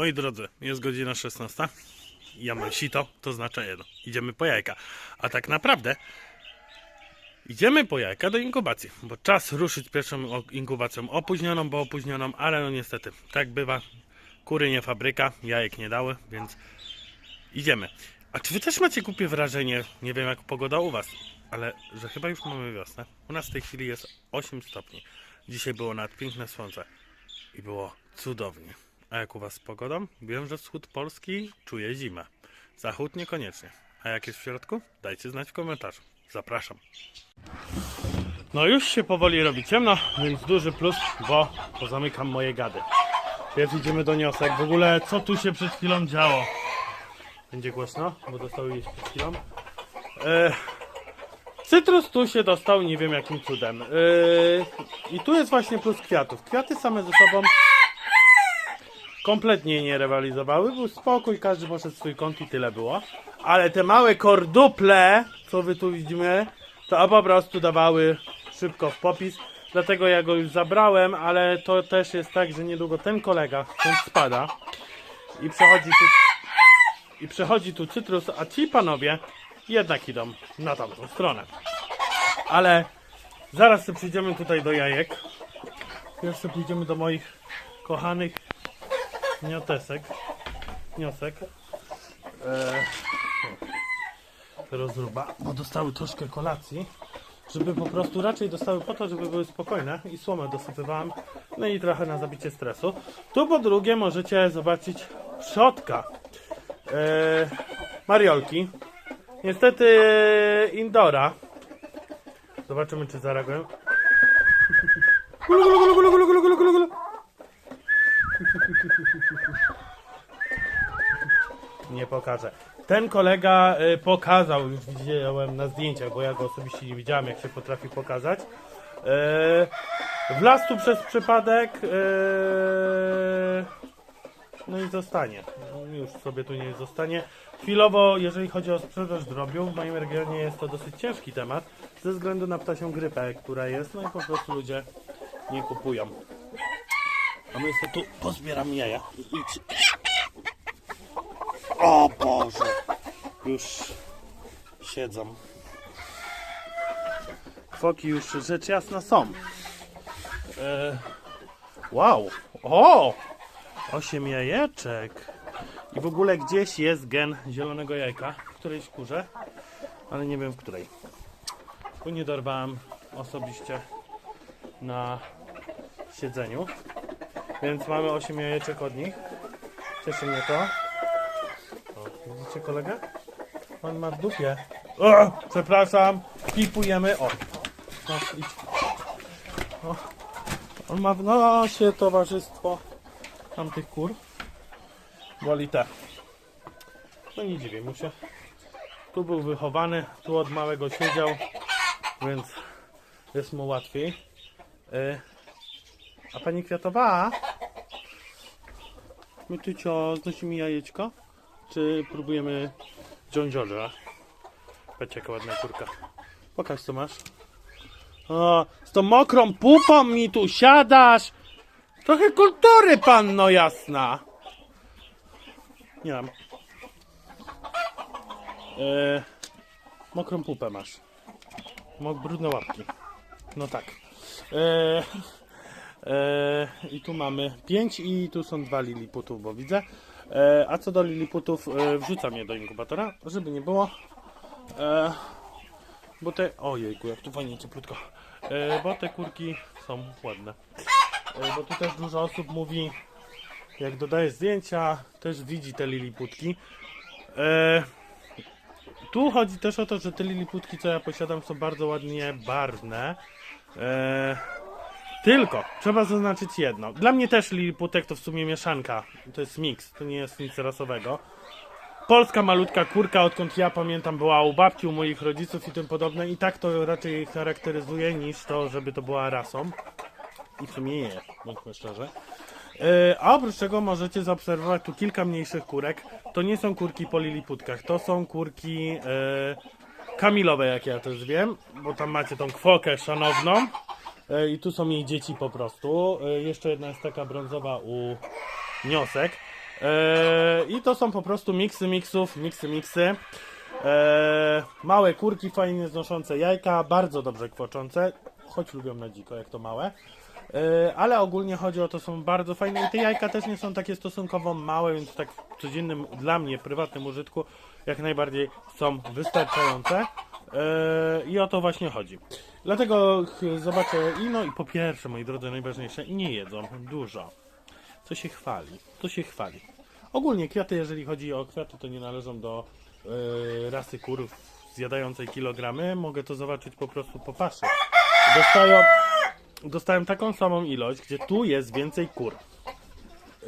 Moi drodzy, jest godzina 16. Ja mam sito, to znaczy jedno. Idziemy po jajka. A tak naprawdę idziemy po jajka do inkubacji, bo czas ruszyć pierwszą inkubacją opóźnioną, bo opóźnioną, ale no niestety, tak bywa. Kury nie fabryka, jajek nie dały, więc idziemy. A czy wy też macie głupie wrażenie, nie wiem jak pogoda u was, ale że chyba już mamy wiosnę. U nas w tej chwili jest 8 stopni. Dzisiaj było nad piękne słońce i było cudownie. A jak u was z pogodą? Wiem, że wschód Polski czuje zimę. Zachód niekoniecznie. A jak jest w środku? Dajcie znać w komentarzu. Zapraszam. No już się powoli robi ciemno, więc duży plus, bo pozamykam moje gady. Pierw idziemy do niosek. W ogóle co tu się przed chwilą działo? Będzie głośno, bo dostały jeść przed chwilą. E, Cytrus tu się dostał, nie wiem jakim cudem. E, I tu jest właśnie plus kwiatów. Kwiaty same ze sobą kompletnie nie rywalizowały. Był spokój, każdy poszedł w swój kąt i tyle było. Ale te małe korduple, co wy tu widzimy, to po prostu dawały szybko w popis. Dlatego ja go już zabrałem, ale to też jest tak, że niedługo ten kolega stąd spada i przechodzi tu, i przechodzi tu cytrus, a ci panowie jednak idą na tamtą stronę. Ale zaraz sobie przyjdziemy tutaj do jajek. Pierwsze pójdziemy do moich kochanych Niotesek. Niosek. Eee, rozruba, bo dostały troszkę kolacji, żeby po prostu raczej dostały po to, żeby były spokojne i słomę dosypywałem, no i trochę na zabicie stresu. Tu po drugie możecie zobaczyć przodka eee, Mariolki. Niestety Indora. Zobaczymy czy zareagują. Gulu. Nie pokażę. Ten kolega y, pokazał, już widziałem na zdjęciach, bo ja go osobiście nie widziałem, jak się potrafi pokazać. Y, wlazł tu przez przypadek. y, no i zostanie. No, Już sobie tu nie zostanie. Chwilowo, jeżeli chodzi o sprzedaż drobiu, w moim regionie jest to dosyć ciężki temat, ze względu na ptasią grypę, która jest, no i po prostu ludzie nie kupują. A my sobie tu pozbieram jaja. O Boże! Już siedzą. Foki już rzecz jasna są. E, wow! O! Osiem jajeczek. I w ogóle gdzieś jest gen zielonego jajka w którejś kurze, ale nie wiem w której. Tu nie dorwałem osobiście na siedzeniu. Więc mamy 8 jajeczek od nich. Cieszy mnie to. O, widzicie kolegę? On ma w dupie. O, przepraszam. Kipujemy. O. O. On ma w nosie towarzystwo tamtych kur. Woli te. No nie dziwię mu się. Tu był wychowany, tu od małego siedział, więc jest mu łatwiej. Y, a pani Kwiatowa? My tu cio znosimy jajeczko? Czy próbujemy John George'a? Patrz jaka ładna kurka. Pokaż co masz. O, z tą mokrą pupą mi tu siadasz! Trochę kultury, panno jasna! Nie mam. E, mokrą pupę masz. Mok brudne łapki. No tak. E, I tu mamy 5 i tu są dwa liliputów, bo widzę. E, a co do liliputów, e, wrzucam je do inkubatora, żeby nie było. E, bo te. Ojejku, jak tu fajnie cieplutko. Bo te kurki są ładne. Bo tu też dużo osób mówi, jak dodaje zdjęcia, też widzi te liliputki. Tu chodzi też o to, że te liliputki, co ja posiadam, są bardzo ładnie barwne. Tylko, trzeba zaznaczyć jedno. Dla mnie też liliputek to w sumie mieszanka. To jest miks, to nie jest nic rasowego. Polska malutka kurka, odkąd ja pamiętam, była u babci, u moich rodziców i tym podobne. I tak to raczej charakteryzuje, niż to, żeby to była rasą. I w sumie nie jest, bądźmy szczerze. E, A oprócz tego możecie zaobserwować tu kilka mniejszych kurek. To nie są kurki po liliputkach, to są kurki e, kamilowe, jak ja też wiem, bo tam macie tą kwokę szanowną. E, I tu są jej dzieci po prostu. E, Jeszcze jedna jest taka brązowa u niosek. E, I to są po prostu miksy miksów, miksy miksy. Małe kurki fajnie znoszące jajka, bardzo dobrze kwoczące, choć lubią na dziko, jak to małe. Ale ogólnie chodzi o to, są bardzo fajne i te jajka też nie są takie stosunkowo małe, więc tak w codziennym, dla mnie, prywatnym użytku jak najbardziej są wystarczające. E, I o to właśnie chodzi. Dlatego zobaczę, i no i po pierwsze, moi drodzy, najważniejsze, nie jedzą dużo. Co się chwali, to się chwali. Ogólnie kwiaty, jeżeli chodzi o kwiaty, to nie należą do e, rasy kur zjadającej kilogramy. Mogę to zobaczyć po prostu po. Dostają, dostałem taką samą ilość, gdzie tu jest więcej kur. E,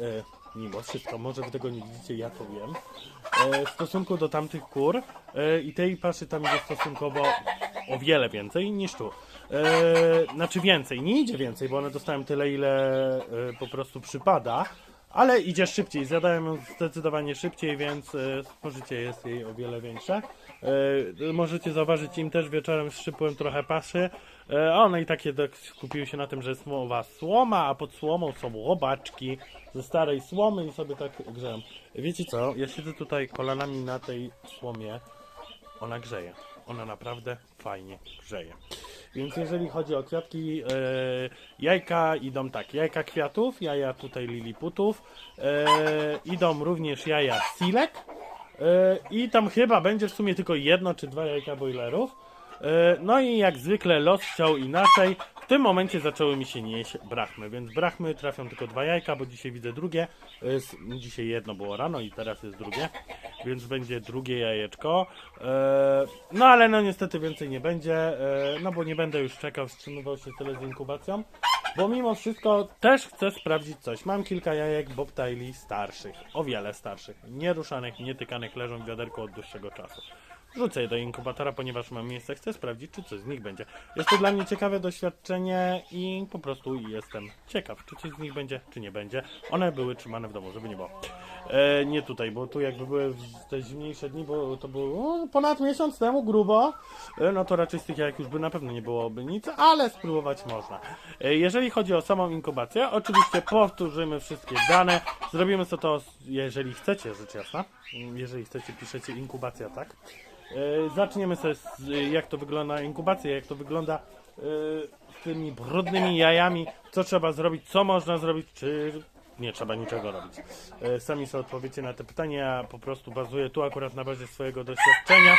mimo wszystko, może wy tego nie widzicie, ja to wiem. E, w stosunku do tamtych kur e, i tej paszy tam idzie stosunkowo o wiele więcej niż tu. E, znaczy więcej, nie idzie więcej, bo one dostałem tyle, ile po prostu przypada, ale idzie szybciej. Zjadałem ją zdecydowanie szybciej, więc spożycie jest jej o wiele większe. Możecie zauważyć, im też wieczorem szczypłem trochę paszy, e, one i takie tak skupiły się na tym, że jest słowa słoma, a pod słomą są łobaczki ze starej słomy i sobie tak grzeją. Wiecie co? Ja siedzę tutaj kolanami na tej słomie. Ona grzeje. Ona naprawdę fajnie grzeje. Więc jeżeli chodzi o kwiatki, e, jajka idą tak, jajka kwiatów, jaja tutaj liliputów, e, idą również jaja silek e, i tam chyba będzie w sumie tylko jedno czy dwa jajka boilerów. E, No i jak zwykle los chciał inaczej. W tym momencie zaczęły mi się nieść brachmy, więc brachmy trafią tylko dwa jajka, bo dzisiaj widzę drugie. E, Dzisiaj jedno było rano i teraz jest drugie, więc będzie drugie jajeczko. E, No ale no niestety więcej nie będzie, no bo nie będę już czekał, wstrzymywał się tyle z inkubacją. Bo mimo wszystko też chcę sprawdzić coś. Mam kilka jajek bobtaili starszych, o wiele starszych, nieruszanych, nietykanych, leżą w wiaderku od dłuższego czasu. Rzucę je do inkubatora, ponieważ mam miejsce, chcę sprawdzić, czy coś z nich będzie. Jest to dla mnie ciekawe doświadczenie i po prostu jestem ciekaw, czy coś z nich będzie, czy nie będzie. One były trzymane w domu, żeby nie było. E, nie tutaj, bo tu jakby były te zimniejsze dni, bo to było o, ponad miesiąc temu, grubo, e, no to raczej z tych jajek już by na pewno nie byłoby nic, ale spróbować można. E, jeżeli chodzi o samą inkubację, oczywiście powtórzymy wszystkie dane, zrobimy sobie to, jeżeli chcecie, rzecz jasna, jeżeli chcecie, piszecie inkubacja, tak? E, Zaczniemy sobie z, jak to wygląda inkubacja, jak to wygląda e, z tymi brudnymi jajami, co trzeba zrobić, co można zrobić, czy nie trzeba niczego robić. E, Sami sobie odpowiecie na te pytania, ja po prostu bazuję tu akurat na bazie swojego doświadczenia.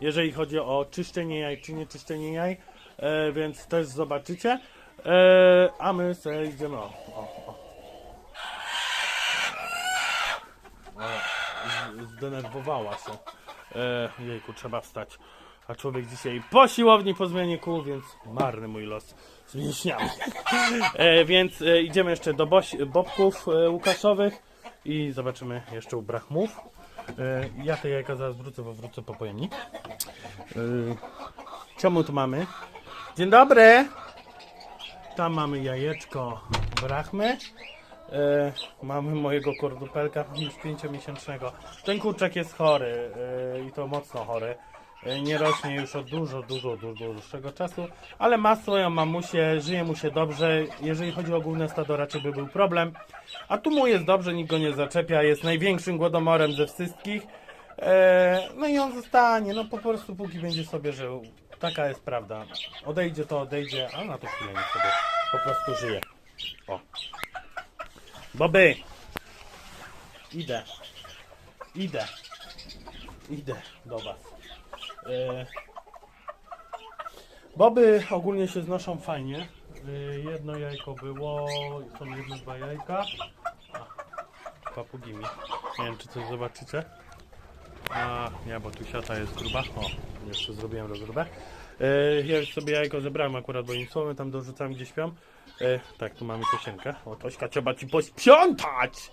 Jeżeli chodzi o czyszczenie jaj, czy nie czyszczenie jaj, e, więc też zobaczycie. E, a my sobie idziemy, o, o, o. Zdenerwowała się. E, jejku, trzeba wstać. A człowiek dzisiaj po siłowni po zmianie kół, więc marny mój los z mięśniami. E, więc e, idziemy jeszcze do boś, bobków e, łukaszowych i zobaczymy jeszcze u brachmów. E, ja te jajka zaraz wrócę, bo wrócę po pojemnik. E, czemu tu mamy? Dzień dobry! Tam mamy jajeczko brachmy. E, mamy mojego kordupelka już pięciomiesięcznego. Ten kurczak jest chory e, i to mocno chory. E, nie rośnie już od dużo, dużo, dużo dłuższego czasu, ale ma swoją mamusię, żyje mu się dobrze. Jeżeli chodzi o ogólne stado, raczej by był problem. A tu mu jest dobrze, nikt go nie zaczepia, jest największym głodomorem ze wszystkich. E, no i on zostanie, no po prostu póki będzie sobie żył. Taka jest prawda. Odejdzie to odejdzie, a na to chwilę niech sobie po prostu żyje. O. Boby! Idę. Idę. Idę do was. E... Boby ogólnie się znoszą fajnie. E, jedno jajko było, są jedne dwa jajka. A, papugi mi. Nie wiem czy coś zobaczycie. A, nie, bo tu siata jest gruba. O, jeszcze zrobiłem rozróbę. E, ja już sobie jajko zebrałem akurat, bo im słomy tam dorzucałem gdzie śpią. E, tak, tu mamy kosienkę. O, Tośka, trzeba ci posprzątać!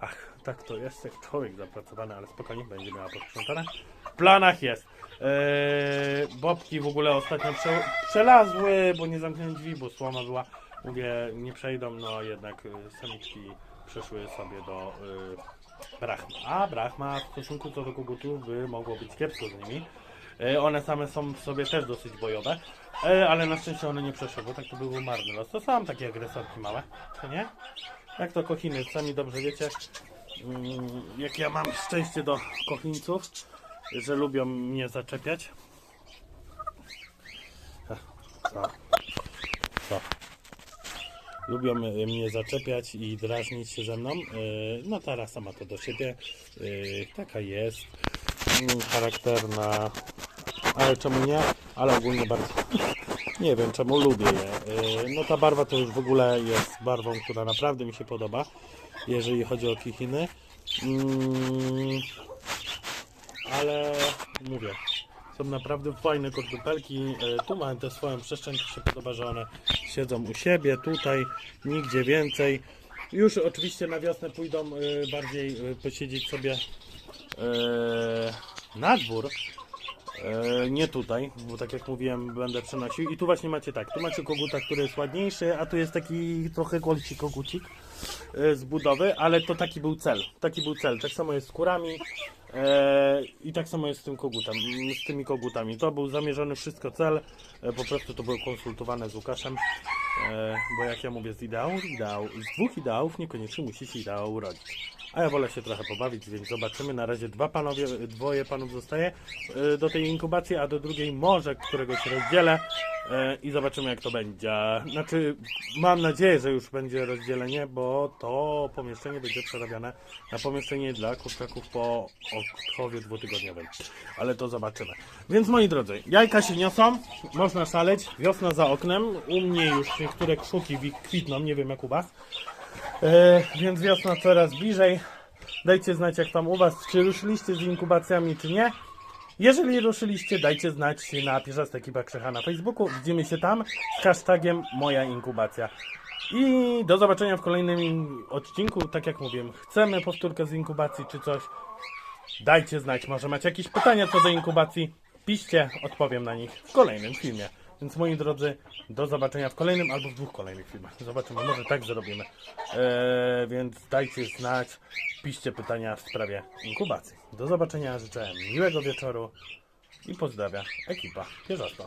Ach, tak to jest, jak człowiek zapracowany, ale spokojnie, będzie miała posprzątane. W planach jest. Eee, bobki w ogóle ostatnio prze, przelazły, bo nie zamknąłem drzwi, bo słoma była. Mówię, nie przejdą, no jednak y, samiczki przeszły sobie do y, brachma. A brachma w stosunku co do kogutów by mogło być kiepsko z nimi. E, One same są w sobie też dosyć bojowe, e, ale na szczęście one nie przeszły, bo tak to byłby marny los. To są takie agresorki małe, co nie? Jak to kochiny, sami dobrze wiecie, mm, jak ja mam szczęście do kochinców, że lubią mnie zaczepiać. Co? Co? Lubią mnie zaczepiać i drażnić się ze mną. E, No ta rasa ma to do siebie. Taka jest. Mm, Charakterna. Ale czemu nie? Ale ogólnie bardzo. Nie wiem czemu lubię je. E, No ta barwa to już w ogóle jest barwą, która naprawdę mi się podoba, jeżeli chodzi o kichiny. Mm, Ale mówię, są naprawdę fajne kordupelki. E, Tu mają tę swoją przestrzeń, mi się podoba, że one siedzą u siebie, tutaj, nigdzie więcej. Już oczywiście na wiosnę pójdą e, bardziej posiedzieć sobie na dwór. E, nie tutaj, bo tak jak mówiłem, będę przenosił. I tu właśnie macie tak, tu macie koguta, który jest ładniejszy, a tu jest taki trochę kolci kogucik e, z budowy, ale to taki był cel. Taki był cel. Tak samo jest z kurami e, i tak samo jest z tym kogutem, z tymi kogutami. To był zamierzony wszystko cel, e, po prostu to było konsultowane z Łukaszem, e, bo jak ja mówię z ideału, ideał, z dwóch ideałów niekoniecznie musi się ideał urodzić. A ja wolę się trochę pobawić, więc zobaczymy. Na razie dwa panowie, dwoje panów zostaje e, do tej inkubacji, a do drugiej może któregoś rozdzielę e, i zobaczymy jak to będzie. Znaczy, mam nadzieję, że już będzie rozdzielenie, bo to pomieszczenie będzie przerabiane na pomieszczenie dla kurczaków po odchowie dwutygodniowym. Ale to zobaczymy. Więc moi drodzy, jajka się niosą, można szaleć, wiosna za oknem. U mnie już niektóre krzuki wi- kwitną, nie wiem jak u was. E, więc wiosna coraz bliżej. Dajcie znać jak tam u Was, czy ruszyliście z inkubacjami, czy nie. Jeżeli ruszyliście, dajcie znać na Pierzasta Ekipa Krzecha na Facebooku. Widzimy się tam z hashtagiem moja inkubacja. I do zobaczenia w kolejnym in- odcinku. Tak jak mówiłem, chcemy powtórkę z inkubacji czy coś. Dajcie znać, może macie jakieś pytania co do inkubacji. Piszcie, odpowiem na nich w kolejnym filmie. Więc moi drodzy, do zobaczenia w kolejnym albo w dwóch kolejnych filmach. Zobaczymy, może tak zrobimy. Eee, więc dajcie znać, piszcie pytania w sprawie inkubacji. Do zobaczenia, życzę miłego wieczoru i pozdrawia ekipa Pierzasta.